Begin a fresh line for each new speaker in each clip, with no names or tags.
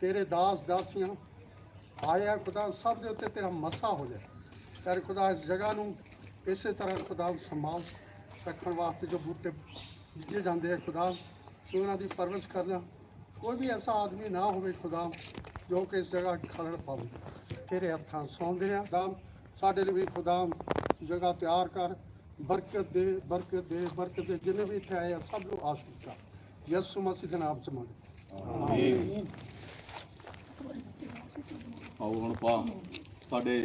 ਤੇਰੇ ਦਾਸ ਦਾਸੀਆਂ ਆਇਆ ਖੁਦਾ ਸਭ ਦੇ ਉੱਤੇ ਤੇਰਾ ਮਸਾ ਹੋ ਜਾਏ। ਕਰ ਖੁਦਾ, ਇਸ ਜਗ੍ਹਾ ਨੂੰ ਇਸੇ ਤਰ੍ਹਾਂ ਖੁਦਾ ਸੰਭਾਲ ਰੱਖਣ ਵਾਸਤੇ ਜੋ ਬੂਟੇ ਬੀਜੇ ਜਾਂਦੇ ਆ ਖੁਦਾ ਕਿ ਉਹਨਾਂ ਦੀ ਪਰਵਰਿਸ਼ ਕਰਨਾ ਕੋਈ ਵੀ ਐਸਾ ਆਦਮੀ ਨਾ ਹੋਵੇ ਖੁਦਾ, ਜੋ ਕਿ ਇਸ ਜਗ੍ਹਾ ਖਲੜ ਪਾਵੇ। ਤੇਰੇ ਹੱਥਾਂ ਸੌਂਦੇ ਆ। ਖੁਦਾ, ਸਾਡੇ ਲਈ ਵੀ ਖੁਦਾ, ਜਗ੍ਹਾ ਤਿਆਰ ਕਰ। ਬਰਕਤ ਦੇ ਬਰਕਤ ਦੇ ਬਰਕਤ ਦੇ। ਜਿੰਨੇ ਵੀ ਇੱਥੇ ਆਏ ਆ, ਸਭ ਨੂੰ ਆਸ਼ੀਸ਼ ਕਰ ਯਿਸੂ ਮਸੀਹ ਦੇ ਨਾਮ ਚ ਮੰਗ
ਆਓ ਹੁਣ ਪਾ ਸਾਡੇ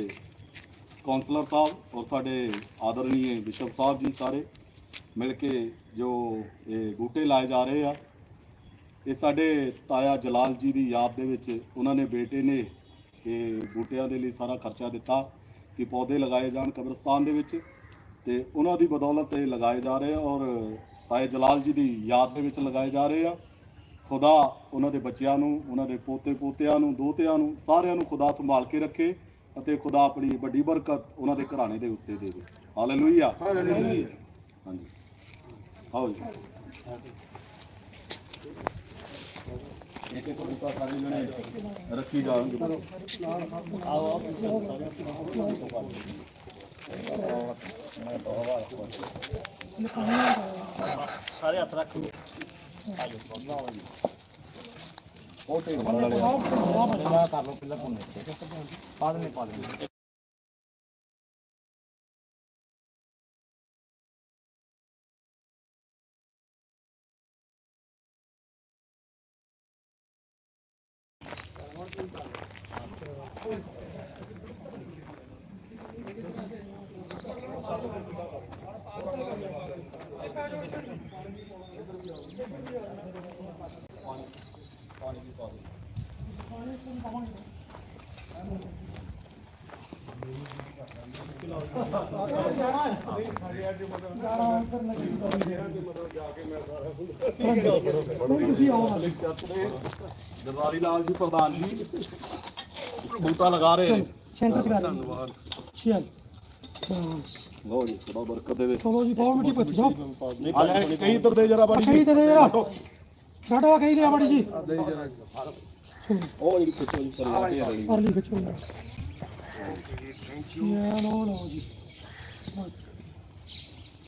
ਕਾਉਂਸਲਰ ਸਾਹਿਬ ਔਰ ਸਾਡੇ ਆਦਰਣੀਏ ਬਿਸ਼ਪ ਸਾਹਿਬ ਜੀ ਸਾਰੇ ਮਿਲ ਕੇ ਜੋ ਇਹ ਬੂਟੇ ਲਾਏ ਜਾ ਰਹੇ ਆ, ਇਹ ਸਾਡੇ ਤਾਇਆ ਜਲਾਲ ਜੀ ਦੀ ਯਾਦ ਦੇ ਵਿੱਚ ਉਹਨਾਂ ਨੇ ਬੇਟੇ ਨੇ ਇਹ ਬੂਟਿਆਂ ਦੇ ਲਈ ਸਾਰਾ ਖਰਚਾ ਦਿੱਤਾ ਕਿ ਪੌਦੇ ਲਗਾਏ ਜਾਣ ਕਬਰਸਤਾਨ ਦੇ ਵਿੱਚ ਤੇ ਉਹਨਾਂ ਦੀ ਬਦੌਲਤ ਇਹ ਲਗਾਏ ਜਾ ਰਹੇ ਆ ਔਰ ਤਾਇਆ ਜਲਾਲ ਜੀ ਦੀ ਯਾਦ ਦੇ ਵਿੱਚ ਲਗਾਏ ਜਾ ਰਹੇ ਆ। ਖੁਦਾ ਉਹਨਾਂ ਦੇ ਬੱਚਿਆਂ ਨੂੰ ਉਹਨਾਂ ਦੇ ਪੋਤੇ ਪੋਤਿਆਂ ਨੂੰ ਦੋਤਿਆਂ ਨੂੰ ਸਾਰਿਆਂ ਨੂੰ ਖੁਦਾ ਸੰਭਾਲ ਕੇ ਰੱਖੇ ਅਤੇ ਖੁਦਾ ਆਪਣੀ ਵੱਡੀ ਬਰਕਤ ਉਹਨਾਂ ਦੇ ਘਰਾਣੇ ਦੇ ਉੱਤੇ ਦੇਵੇ ਹਾਲੇਲੂਇਆ
ਹਾਲੇਲੂਇਆ
ਹਾਂਜੀ। ਆਓ ਜੀ। ਇੱਕ ਇੱਕ ਬੂਟਾ ਸਾਰੇ ਜਣੇ ਰੱਖੀ ਜਾਣਗੇ
ਸਾਰੇ ਹੱਥ ਰੱਖ
ਢੇਰ ਵਾਲਾ
ਪਹਿਲਾਂ ਕਰ ਲਓ ਪਹਿਲਾਂ ਪੁੰਨੇ ਬਾਅਦ ਵਿੱਚ ਪਾ ਦੇਣਾ
ਦਰਬਾਰੀ ਲਾਲ ਜੀ ਪ੍ਰਧਾਨ ਜੀ। ਬੂਟਾ ਲਗਾ ਰਹੇ ਨੇ।
ਸੈਂਟਰ
ਧੰਨਵਾਦ।
ਚਲ ਬਸ
ਲਓ ਜੀ ਖੁਦਾ ਬਰਕਤ ਦੇਵੇ।
ਚਲੋ ਜੀ ਬਹੁਤ ਮਿੱਟੀ ਪੁੱਛ ਜਾਓ
ਲੈ ਕਈ ਇੱਧਰ ਦੇ ਜਰਾ ਬੜੀ
ਕਹੀ ਤੇ ਦੇ ਜਰਾ। ਸਾਡੋ ਕਹੀ ਲਿਆ ਬੜੀ ਜੀ।
ਉਹ ਜਿਹੜੀ ਖਿੱਚੋ ਜੀ ਵਾਲੀ
ਪਰਲੀ ਖਿੱਚੋ। ਯਾ ਨੋ ਨੋ ਜੀ।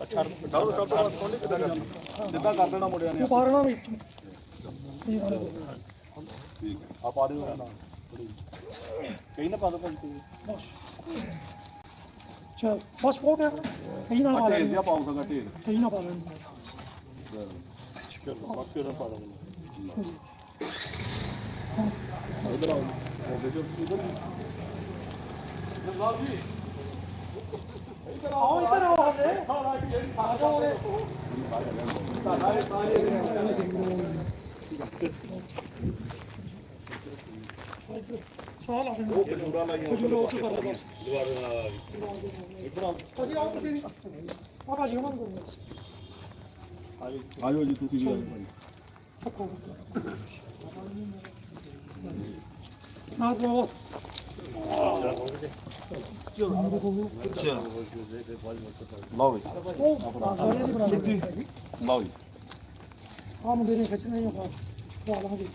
ਅੱਛਾ ਡਾਲੋ ਸਭ ਤੋਂ ਬਾਅਦ ਕੋਣੀ ਕਿੱਦਾਂ ਕਰਨੀ ਜਿੱਦਾਂ ਕਰ ਦੇਣਾ ਮੁੰਡਿਆਂ ਨੇ
ਇਹ ਪਾਰਣਾ ਵੀ ਇਹ ਵਾਲੇ
ਠੀਕ ਹੈ ਆ ਪਾ ਦਿਓ ਨਾ ਕਈ ਨਾ ਪਾ ਦੋ ਭਾਈ
ਚਲ ਬਸ ਹੋ ਗਿਆ ਕਹੀ ਨਾ ਪਾ
ਆ ਢੇਰ
ਲੈਣ
ਜਿਹਾ ਪਾਉ ਸਕਾ ਢੇਰ
ਕਹੀ ਨਾ ਪਾ ਲੈਣ
ਚਲੋ ਬਾਕੀ ਉਹਦਾ ਪਾ ਦਾਂਗੇ ਇਧਰ ਆਓ ਉਹ ਦੇਖੋ ਇਧਰ ਜਨਾਬ ਜੀ।
ਆਓ ਇੱਧਰ ਆਓ ਹਲੇ ਆ ਜਾਓ ਓਏ ਚਾਹ ਲਾ ਦੇਣਾ
ਉਹ ਕਜੂਰਾ ਲਾਈਆਂ
ਕੁਝ ਲੋਕ ਕਰ ਲਓ ਬਸ
ਦੁਬਾਰਾ ਇਧਰ ਆਓ
ਭਾਜੀ ਆਓ ਤੁਸੀਂ ਵੀ ਆ ਭਾਜੀ ਉਹਨਾਂ ਨੂੰ ਕਰੋ
ਆਜੋ ਜੀ ਤੁਸੀਂ ਵੀ ਆਜੋ ਭਾਈ
ਰੱਖੋ ਨਾ ਲਓ
ਲਓ ਜੀ
ਉਹ ਸਾਰੇ ਦੀ ਬਣਾ ਲਈ
ਲਓ ਜੀ
ਆ ਮੁੰਡੇ ਨੇ ਖਿੱਚਣਾ ਹੀ ਆ ਪਾ ਲਾਂਗੇ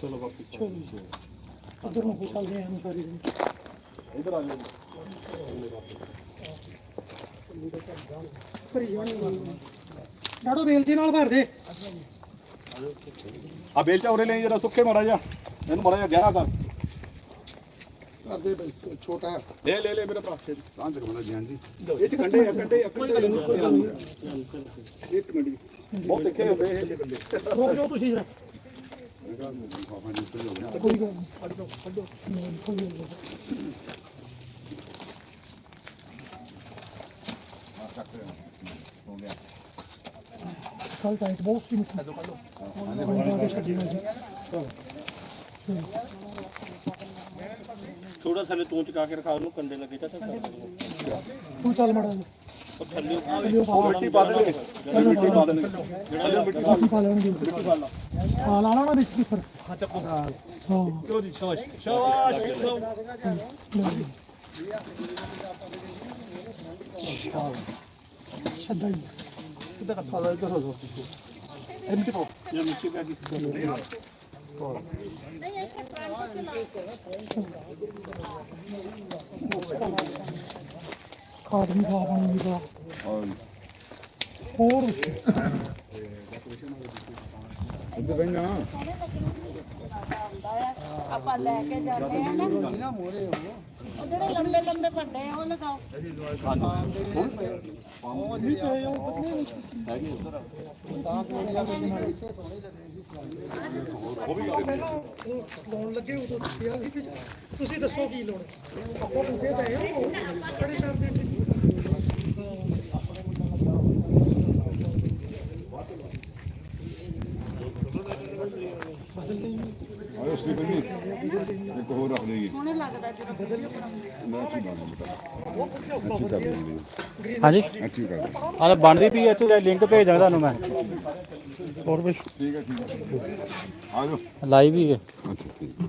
ਚਲੋ ਬਾਕੀ
ਚਲੋ ਉਧਰ ਨੂੰ ਹੋ ਚੱਲਦੇ ਆਂ ਸਾਰੀ ਦਿਨ
ਇਧਰ ਆ ਜਾਓ
ਭਰੀ ਜਾਣੀ ਡਾੜੋ ਬੇਲਚੀ ਨਾਲ ਭਰ ਦੇ।
ਆ ਬੇਲਚਾ ਉਰੇ ਲੈ ਜਰਾ ਸੁੱਕੇ ਮਾਰਾ ਜਾ ਇਹਨੂੰ ਮਾਰਾ ਜਾ ਗਹਿਰਾ ਕਰ।
ਕਰਦੇ ਬਈ ਛੋਟਾ
ਲੈ ਲੈ ਲੈ ਮੇਰੇ ਪਾਸੇ। ਤੇ ਬਣਾ ਜਾਨ ਜੀ। ਇਹ ਚ ਕੰਡੇ ਆ ਕੰਡੇ ਆ ਕੰਡੇ ਇੱਕ ਮਿੰਟ ਜੀ। ਬਹੁਤ ਤਿੱਖੇ ਹੁੰਦੇ ਇਹ ਕੰਡੇ
ਰੁਕ ਜਾਓ ਤੁਸੀਂ ਜਰਾ। ਕੋਈ ਗੱਲ ਨਹੀਂ। ਫੜ ਜਾਓ ਫੜ ਜਾਓ ਨਹੀਂ, ਕੋਈ ਗੱਲ ਨਹੀਂ।
ਹੋ ਗਿਆ
ਕੱਲ ਟਾਈਟ ਬਹੁਤ ਸੀ ਮੁੱਖ ਪਾਣੀ ਪਾ ਕੇ ਛੱਡੀ ਸੀ
ਥੋੜਾ ਥੱਲੇ ਤੂੰ ਚਕਾ ਕੇ ਰਖਾ ਉਹਨੂੰ ਕੰਡੇ ਲੱਗੇ ਤਾਂ
ਤੂੰ ਚੱਲ ਮੜਾ
ਉਹ ਥੱਲੇ
ਪਾ
ਮਿੱਟੀ ਪਾ ਦੇਣਗੇ ਮਿੱਟੀ ਪਾ ਦੇਣਗੇ ਜਿਹੜਾ ਮਿੱਟੀ ਪਾ
ਪਾ ਲੈਣਗੇ
ਮਿੱਟੀ ਪਾ ਲਾ।
ਹਾਂ ਲਾ ਲਾਣਾ ਵਿੱਚ ਫਿਰ। ਹਾਂ
ਚਲੋ ਜੀ? ਸ਼ਾਬਾਸ਼। ਸ਼ਾਬਾਸ਼।
ਛੱਡਾ ਜੀ
ਹਾਲਾ ਇੱਧਰ ਹੋ ਜਾਓ
ਇਹ ਮਿੱਟੀ ਪਾਓ ਇਹ ਮਿੱਟੀ ਪਾ ਕੇ
ਖਾਦ ਵੀ ਖਾ ਪਾਣੀ ਵੀ ਖਾ
ਹਾਂ
ਹੋਰ
ਉੱਧਰ ਬੈਠ ਜਾਣਾ
ਆਪਾਂ ਲੈ ਕੇ ਜਾਂਦੇ ਆ ਨਾ ਉਹ ਜਿਹੜੇ ਲੰਬੇ ਲੰਬੇ ਵੱਡੇ ਆ, ਉਹ ਲਗਾਓ।
ਲਾਉਣ ਲੱਗੇ ਉਦੋਂ ਦੱਸਿਆ ਸੀ ਕਿ ਤੁਸੀਂ ਦੱਸੋ ਕੀ ਲਾਉਣਾ ਆਪਾਂ ਪੁੱਛੇ ਤਾਂ ਇਹ ਬੜੇ ਕਰਦੇ
ਆਇਓ ਸਟੀਫਨ ਜੀ ਇੱਕ ਹੋਰ ਰੱਖ ਲਈਏ
ਸੋਹਣੇ ਲੱਗਦਾ ਜਦੋਂ ਵੀਡੀਓ
ਮੈਂ ਬਣਾ
ਹਾਂਜੀ।
ਅੱਛੀ
ਆਹ ਬਣਦੀ ਪਈ ਐ ਇੱਥੇ ਲਿੰਕ ਭੇਜ ਦਾਂਗਾ ਤੁਹਾਨੂੰ ਮੈਂ। ਹੋਰ ਵੀ
ਠੀਕ ਹੈ ਠੀਕ ਹੈ ਆਜੋ
ਲਾਈਵ ਹੀ ਹੈ।
ਅੱਛਾ ਠੀਕ ਹੈ।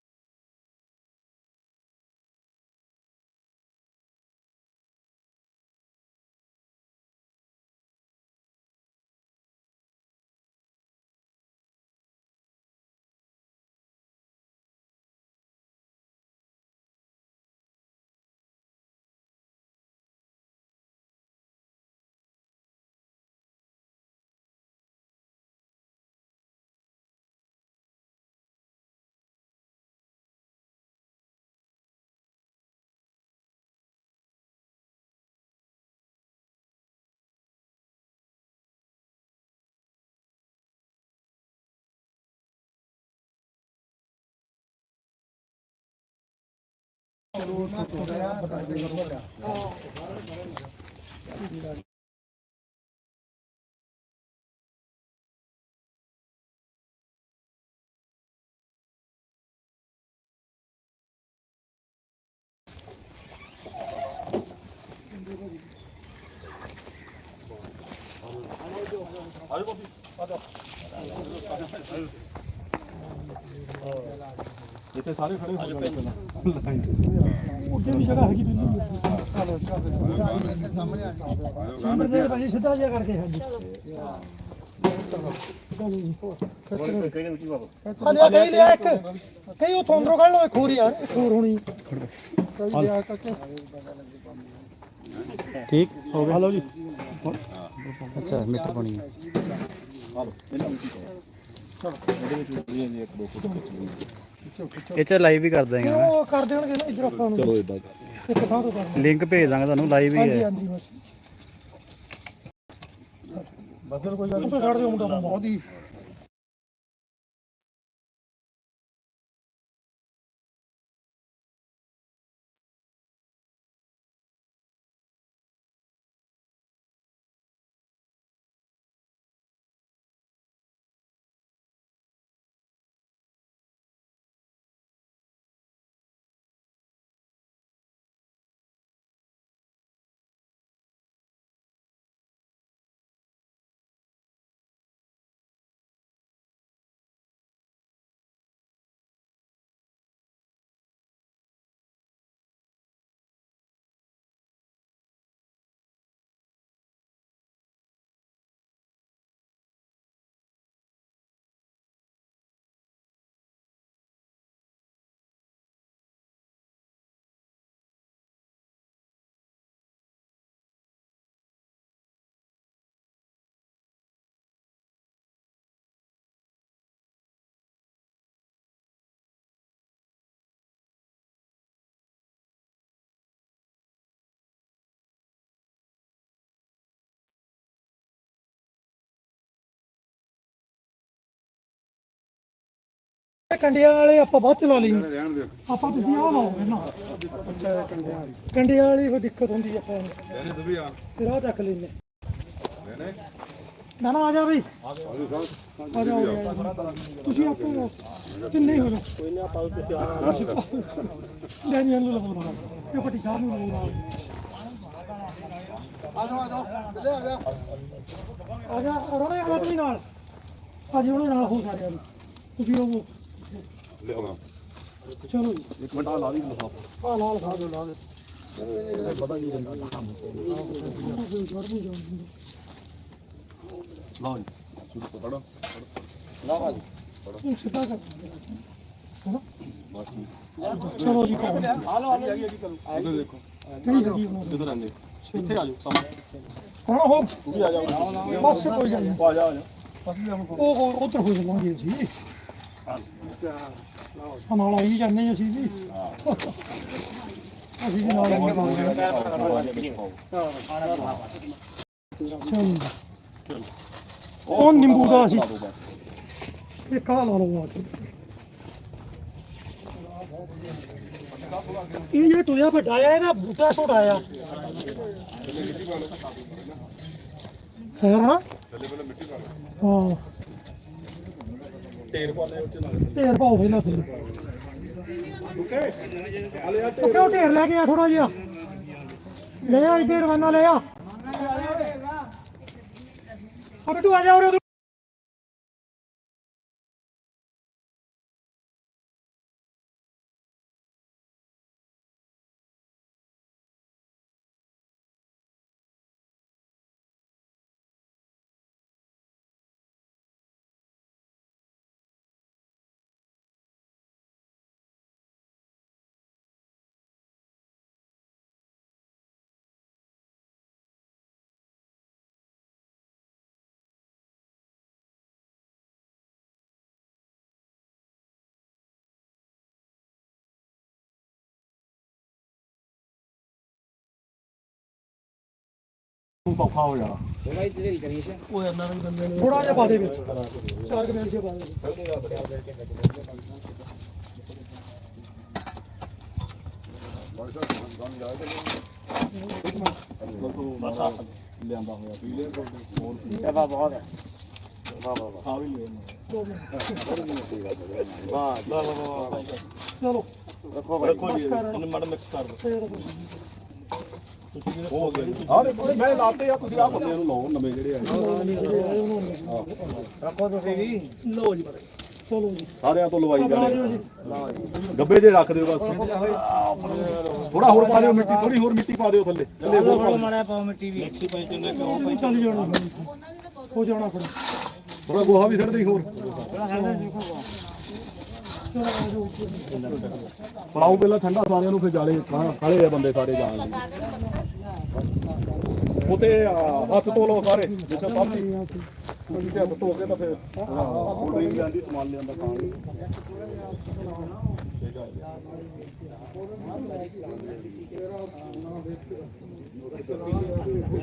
아이고,
맞아.
ਇੱਥੇ ਸਾਰੇ ਖੜੇ ਹੋ ਜਾਣੇ ਪਹਿਲਾਂ।
ਉੱਥੇ ਵੀ ਜਗ੍ਹਾ ਹੈਗੀ ਬਿੱਲੀ ਸਾਹਮਣੇ ਦੇ ਭਾਜੀ ਸਿੱਧਾ ਜਿਹਾ ਕਰਕੇ ਹਾਂਜੀ ਹਲੇ ਕਈ ਲਿਆ ਇੱਕ ਕਈ ਉਹ ਅੰਦਰੋਂ ਕੱਢ ਲਓ ਇੱਕ ਹੋਰ ਯਾਰ ਇੱਕ ਹੋਰ ਹੋਣੀ।
ਕਈ ਲਿਆ ਕਰਕੇ
ਠੀਕ? ਹੋ ਗਿਆ? ਹਲੋ ਜੀ। ਅੱਛਾ ਮੀਟਰ ਪਾਣੀ ਹੈ
ਆ ਲਓ ਇਹਨਾਂ ਮਿੱਟੀ ਪਾਓ ਇਹਦੇ ਵਿੱਚ ਇੱਕ ਦੋ ਫੁੱਟ ਖਿੱਚ
ਇਹ ਚ ਲਾਈਵ ਵੀ ਕਰ ਦਾਂਗੇ ਮੈਂ
ਉਹ ਕਰ ਦੇਣਗੇ ਨਾ ਇਧਰ ਆਪਾਂ ਨੂੰ।
ਚਲੋ ਇਦਾਂ
ਇੱਕ ਥਾਂ ਤੋਂ ਕਰ
ਲਿੰਕ ਭੇਜ ਦਾਂਗਾ ਤੁਹਾਨੂੰ ਲਾਈਵ ਹੀ
ਹਾਂਜੀ
ਹੈ।
ਹਾਂਜੀ ਬਸ। ਬਸ ਕੋਈ ਗੱਲ ਨਹੀਂ। ਛੱਡ ਦਿਓ ਮੁੰਡਾ ਬੰਦਾ
ਉਹਦੀ
ਕੰਡਿਆਂ ਵਾਲੇ ਆਪਾਂ ਬਾਅਦ ਚ ਲਾ ਲਈ। ਆਪਾਂ ਤੁਸੀਂ ਆਹ ਲਾਓਗੇ ਨਾ। ਕੰਡਿਆਂ ਵਾਲੀ ਫਿਰ ਦਿੱਕਤ ਹੁੰਦੀ ਆ ਆਪਾਂ ਨੂੰ। ਫਿਰ ਆਹ ਚੱਕ ਲੈਨੇ ਨਾ ਨਾ ਆ ਜਾ ਬਈ। ਆ ਜਾਓ। ਤੁਸੀਂ ਆਪੋ ਕਿੰਨੇ ਹੋ ਜਾਓ। ਕੋਈ ਨਾ ਪਾਉ ਤੁਸੀਂ ਆ ਡੈਨੀਅਲ ਨੂੰ ਲਗਾਉਣਾ ਤੇ ਪੱਟੀ ਸਾਹਿਬ ਨੂੰ ਲਗਾਉਣਾ
ਆ ਜਾਓ ਆ ਲੈ ਆ ਜਾ।
ਆ ਜਾ ਰੋਣੇ ਆ ਆਪਣੀ ਨਾਲ। ਆ ਜੀ ਉਹਦੇ ਨਾਲ ਹੋ ਸਾਰਿਆਂ ਨੂੰ ਤੁਸੀਂ ਉਹ
ਲਿਆਉਣਾ।
ਚਲੋ ਜੀ
ਇੱਕ ਮਿੰਟ ਆ ਲਾ ਦੀ ਲਫਾਫਾ
ਆ ਨਾਲ ਖਾ ਦੋ। ਨਾਲ
ਲਓ ਜੀ ਤੋਂ ਪੜੋ
ਇਹ ਸਿੱਧਾ ਕਰ।
ਬਸ ਠੀਕ
ਚਲੋ ਜੀ ਕਰੋ
ਆ ਲਓ ਆ ਲਓ ਹੈਗੀ ਚਲੋ ਇੱਧਰ ਦੇਖੋ।
ਕਿਹੜੀ ਹੈਗੀ ਦੀ
ਕਿੱਧਰ ਆਂਦੇ ਇੱਥੇ ਆ ਜਾਓ ਸਾਹਮਣੇ।
ਹੁਣ ਉਹ
ਤੂੰ ਵੀ ਆ ਜਾ
ਬਸ ਕੋਈ ਗੱਲ ਨਹੀਂ।
ਆ ਜਾ ਆ ਜਾ
ਉਹ ਉਧਰ ਹੋ ਜਾਵਾਂਗੇ ਅਸੀਂ। ਹਾਂ। ਨਾਲ ਆਈ ਜਾਂਦੇ ਹਾਂ ਅਸੀਂ ਵੀ। ਅਸੀਂ ਵੀ ਨਾਲ ਆਈ ਜਾਂਦੇ ਹਾਂ। ਉਹ ਨਿੰਬੂ ਦਾ ਅਸੀਂ ਇਹ ਕਾਹ ਲਾ ਲਓ ਆ ਕੇ। ਇਹ ਜੇ ਟੋਇਆ ਵੱਡਾ ਆ ਇਹਦਾ ਬੂਟਾ ਛੋਟਾ ਆ। ਹੈ? ਨਾ ਹਾਂ। ਢੇਰ ਪਾਉਣੇ ਉੱਚ ਨਾਲ। ਢੇਰ ਪਾਓ ਪਹਿਲਾਂ ਥੱਲੇ ਓਕੇ ਉਹ ਢੇਰ ਲੈ ਕੇ ਆ ਥੋੜਾ ਜਿਹਾ। ਲੈ ਆ ਇੱਧਰ ਰਵਾਨਾ ਲੈ ਆ। ਬਿੱਟੂ ਆ ਜਾ ਉਰੇ
ਸੌਖਾ ਹੋ ਜਾਣਾ
ਥੋੜਾ ਜਿਹਾ ਪਾ ਦੇ ਵਿੱਚ ਚਾਰ ਕਮੇਲ ਜਿਹਾ ਪਾ ਦੇ
ਲਿਆਂਦਾ ਹੋਇਆ ਪੀ ਲਿਆ ਹੋਰ
ਬਾ ਬਹੁਤ ਹੈ
ਖਾ ਵੀ ਲਿਆ
ਵਾਹ ਵਾਹ ਵਾਹ
ਚਲੋ
ਰੱਖੋ
ਦੇਖੋ ਜੀ। ਇਹਨੂੰ ਮੜ ਮਿਕਸ ਕਰ ਆ ਦੇਖੋ ਮੈਂ ਲਾਤੇ ਆ ਤੁਸੀਂ ਆ ਬੰਦੇ ਨੂੰ ਲਾਓ ਨਵੇਂ ਜਿਹੜੇ ਆ
ਰੱਖੋ ਤੁਸੀਂ ਵੀ
ਲਓ ਜੀ ਚਲੋ ਜੀ
ਸਾਰਿਆਂ ਤੋਂ ਲਵਾਈ ਜਾਣੇ
ਜੀ
ਗੱਬੇ ਜੇ ਰੱਖ ਦਿਓ ਬਸ ਥੋੜਾ ਹੋਰ ਪਾ ਦਿਓ ਮਿੱਟੀ ਥੋੜੀ ਹੋਰ ਮਿੱਟੀ ਪਾ ਦਿਓ ਥੱਲੇ ਥੱਲੇ ਹੋਰ ਪਾ ਦਿਓ।
ਪਾਓ ਮਿੱਟੀ ਵੀ ਮਿੱਟੀ ਪਾਈ ਤੇ
ਉਹ ਚੱਲ ਜਾਣਾ ਹੋ ਜਾਣਾ ਫਿਰ
ਥੋੜਾ ਗੋਹਾ ਵੀ ਛੱਡ ਦੇਈ ਹੋਰ ਪੜਾਓ ਪਹਿਲਾਂ ਠੰਡਾ ਸਾਰਿਆਂ ਨੂੰ ਫਿਰ ਜਾਲੇ ਕਾਲੇ ਆ ਬੰਦੇ ਸਾਰੇ ਜਾਣ ਲਈ। ਉਤੇ ਹੱਥ ਧੋ ਲਓ ਸਾਰੇ, ਜਿੱਥੇ ਸਭ ਦੀ ਕੋਈ ਹੱਥ ਧੋ ਕੇ ਤਾਂ ਫਿਰ ਹਾਂ ਡਰਿੰਕ ਜਾਂਦੀ ਸਮਾਨ ਲਿਆਂਦਾ ਖਾਣ ਲਈ। ਠੀਕ ਆ